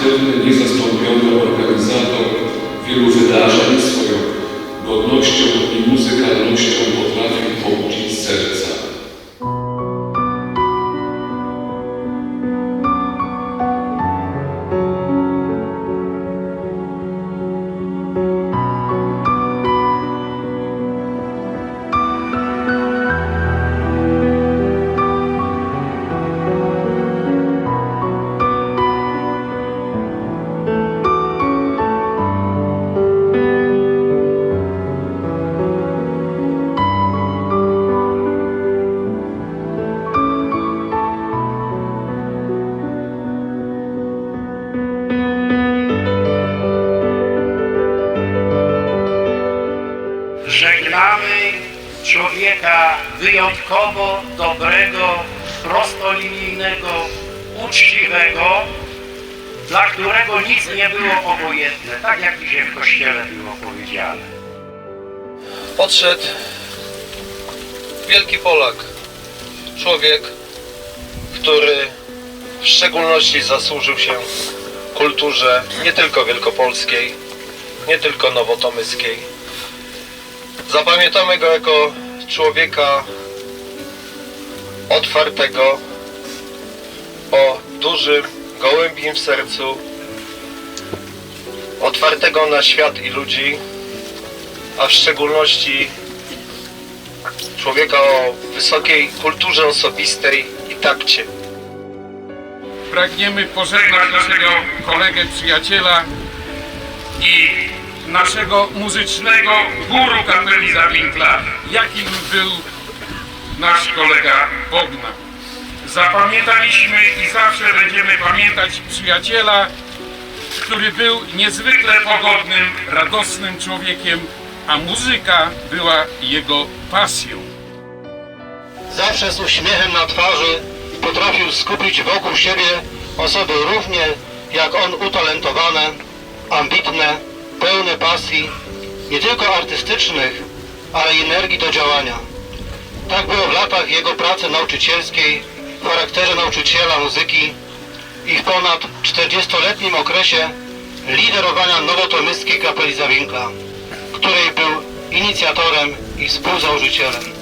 Aktywny, niezastąpiony organizator wielu wydarzeń swoją godnością i muzykalnością potrafił człowieka wyjątkowo dobrego, prostolinijnego, uczciwego, dla którego nic nie było obojętne, tak jak dzisiaj w kościele było powiedziane. Podszedł wielki Polak, człowiek, który w szczególności zasłużył się kulturze nie tylko wielkopolskiej, nie tylko nowotomyskiej. Zapamiętamy go jako człowieka otwartego, o dużym gołębim sercu, otwartego na świat i ludzi, a w szczególności człowieka o wysokiej kulturze osobistej i takcie. pragniemy pożegnać naszego kolegę, przyjaciela i naszego muzycznego guru kapeli Zawinkla, jakim był nasz kolega Bogna. Zapamiętaliśmy i zawsze będziemy pamiętać przyjaciela, który był niezwykle pogodnym, radosnym człowiekiem, a muzyka była jego pasją. Zawsze z uśmiechem na twarzy potrafił skupić wokół siebie osoby równie jak on utalentowane, ambitne, pełne pasji, nie tylko artystycznych, ale i energii do działania. Tak było w latach jego pracy nauczycielskiej w charakterze nauczyciela muzyki i w ponad 40-letnim okresie liderowania nowotomyskiej kapeli Zawinkla, której był inicjatorem i współzałożycielem.